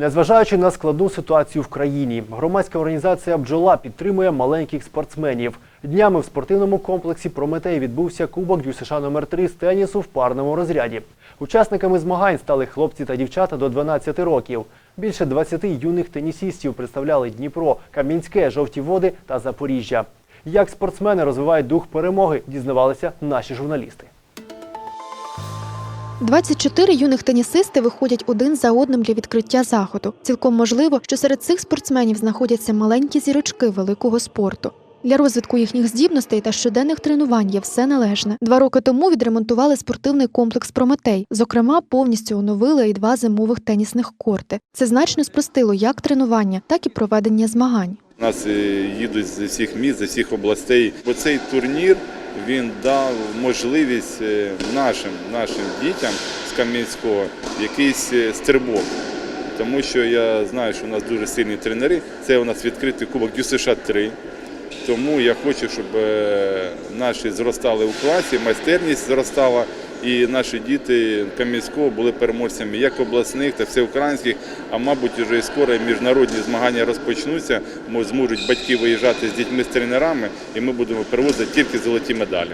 Незважаючи на складну ситуацію в країні, громадська організація Бджола підтримує маленьких спортсменів. Днями в спортивному комплексі Прометей відбувся Кубок ДЮСШ номер 3 з тенісу в парному розряді. Учасниками змагань стали хлопці та дівчата до 12 років. Більше 20 юних тенісістів представляли Дніпро, Кам'янське, Жовті Води та Запоріжжя. Як спортсмени розвивають дух перемоги, дізнавалися наші журналісти. 24 юних тенісисти виходять один за одним для відкриття заходу. Цілком можливо, що серед цих спортсменів знаходяться маленькі зірочки великого спорту. Для розвитку їхніх здібностей та щоденних тренувань є все належне. Два роки тому відремонтували спортивний комплекс Прометей. Зокрема, повністю оновили і два зимових тенісних корти. Це значно спростило як тренування, так і проведення змагань. Нас е, їдуть з усіх міст, з усіх областей. Бо цей турнір він дав можливість е, нашим, нашим дітям з Кам'янського якийсь е, стрибок. Тому що я знаю, що у нас дуже сильні тренери. Це у нас відкритий кубок ДЮСШ 3. Тому я хочу, щоб е, наші зростали у класі, майстерність зростала, і наші діти Кам'янського були переможцями як обласних, так і всеукраїнських. А мабуть, вже і скоро міжнародні змагання розпочнуться. Мо- Зможуть батьки виїжджати з дітьми з тренерами, і ми будемо привозити тільки золоті медалі.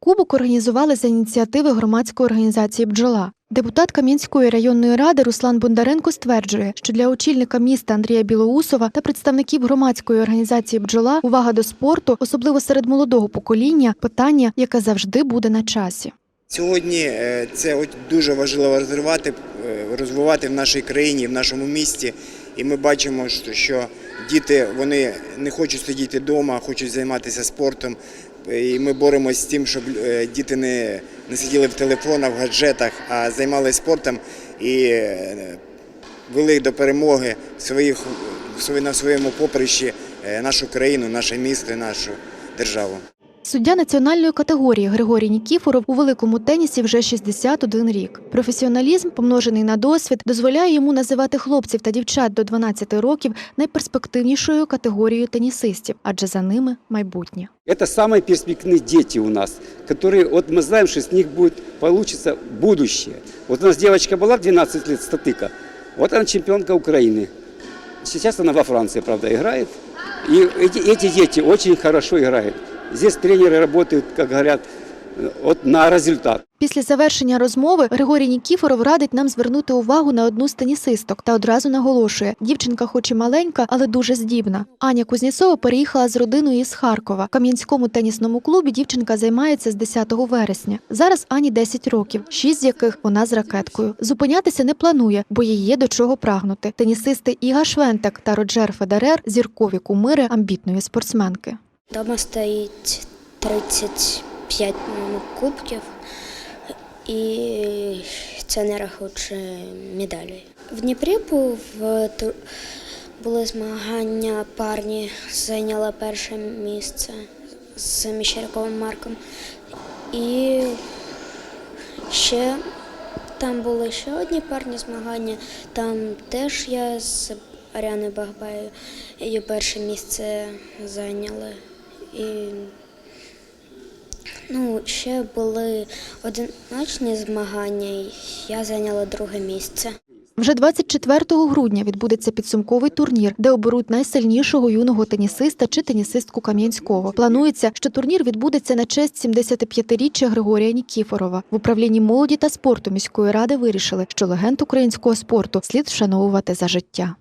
Кубок організували за ініціативи громадської організації Бджола. Депутат Кам'янської районної ради Руслан Бондаренко стверджує, що для очільника міста Андрія Білоусова та представників громадської організації Бджола увага до спорту, особливо серед молодого покоління, питання, яке завжди буде на часі. Сьогодні е, це дуже важливо розвивати, е, розвивати в нашій країні, в нашому місті. І ми бачимо, що- діти вони не хочуть сидіти вдома, хочуть займатися спортом. І ми боремося з тим, щоб е, діти не, не сиділи в телефонах, в гаджетах, а займалися спортом і вели до перемоги своїх, на своєму поприщі нашу країну, наше місто, нашу державу. Суддя національної категорії Григорій Нікіфоров у великому тенісі вже 61 рік. Професіоналізм, помножений на досвід, дозволяє йому називати хлопців та дівчат до 12 років найперспективнішою категорією тенісистів, адже за ними майбутнє. Это самые перспективные дети у нас, которые, вот мы знаем, что с них будет, получится будущее. Вот у нас девочка была 12 лет, статыка, вот она чемпионка Украины. Сейчас она во Франции, правда, играет. И эти, эти дети очень хорошо играют. Здесь тренеры работают, как говорят, вот на результат. Після завершення розмови Григорій Нікіфоров радить нам звернути увагу на одну з тенісисток та одразу наголошує: дівчинка, хоч і маленька, але дуже здібна. Аня Кузнєцова переїхала з родиною із Харкова. В Кам'янському тенісному клубі дівчинка займається з 10 вересня. Зараз Ані 10 років, 6 з яких вона з ракеткою. Зупинятися не планує, бо їй є до чого прагнути. Тенісисти Іга Швентек та Роджер Федерер зіркові кумири амбітної спортсменки. Дома стоїть 35 ну, кубків, і це не рахуючи медалі. В Дніпрі був були змагання парні, зайняла перше місце з Міщеряковим Марком. І ще там були ще одні парні змагання. Там теж я з Аріаною Багбаєю перше місце зайняла. І ну, ще були одиночні змагання, і я зайняла друге місце. Вже 24 грудня відбудеться підсумковий турнір, де оберуть найсильнішого юного тенісиста чи тенісистку Кам'янського. Планується, що турнір відбудеться на честь 75-річчя Григорія Нікіфорова. В управлінні молоді та спорту міської ради вирішили, що легенд українського спорту слід вшановувати за життя.